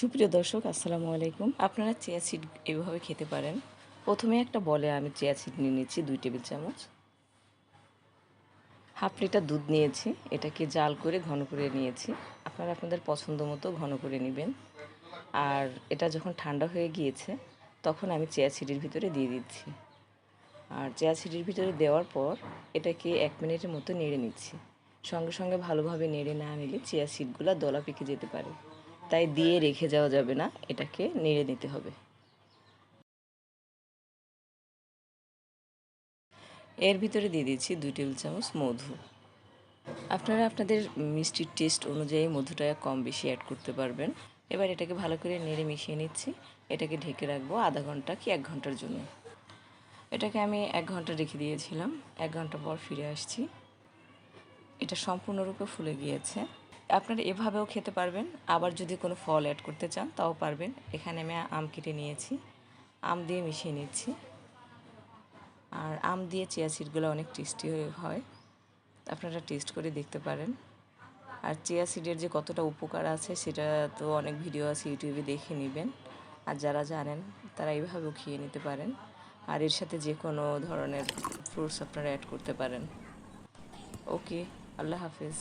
সুপ্রিয় দর্শক, আসসালামু আলাইকুম। আপনারা চেয়া সিড এভাবে খেতে পারেন। প্রথমে একটা বলে আমি চেয়া সিড নিয়ে নিচ্ছি দুই টেবিল চামচ। হাফ লিটার দুধ নিয়েছি, এটাকে জাল করে ঘন করে নিয়েছি। আপনারা আপনাদের পছন্দ মতো ঘন করে নেবেন। আর এটা যখন ঠান্ডা হয়ে গিয়েছে, তখন আমি চেয়া সিডের ভিতরে দিয়ে দিচ্ছি। আর চেয়া সিডের ভিতরে দেওয়ার পর এটাকে এক মিনিটের মতো নেড়ে নিচ্ছি। সঙ্গে সঙ্গে ভালোভাবে নেড়ে না নিলে চেয়া সিডগুলো দলা পেকে যেতে পারে। তাই দিয়ে রেখে যাওয়া যাবে না, এটাকে নেড়ে নিতে হবে। এর ভিতরে দিয়ে দিচ্ছি দুই টেবিল চামচ মধু। আপনারা আপনাদের মিষ্টির টেস্ট অনুযায়ী মধুটা কম বেশি অ্যাড করতে পারবেন। এবার এটাকে ভালো করে নেড়ে মিশিয়ে নিচ্ছি। এটাকে ঢেকে রাখব আধা ঘণ্টা কি এক ঘণ্টার জন্য। এটাকে আমি এক ঘণ্টা রেখে দিয়েছিলাম। এক ঘণ্টা পর ফিরে আসছি। এটা সম্পূর্ণরূপে ফুলে গিয়েছে। আপনারা এভাবেও খেতে পারবেন। আবার যদি কোনো ফল অ্যাড করতে চান, তাও পারবেন। এখানে আমি আম কেটে নিয়েছি। আম দিয়ে মিশিয়ে নিচ্ছি। আর আম দিয়ে চিয়া সিডগুলো অনেক টেস্টি হয় আপনারা টেস্ট করে দেখতে পারেন। আর চিয়া সিডের যে কতটা উপকার আছে, সেটা তো অনেক ভিডিও আছে ইউটিউবে দেখে নেবেন। আর যারা জানেন, তারা এইভাবেও খেয়ে নিতে পারেন। আর এর সাথে যে কোনো ধরনের ফ্রুটস আপনারা অ্যাড করতে পারেন। ওকে আল্লাহ হাফিজ।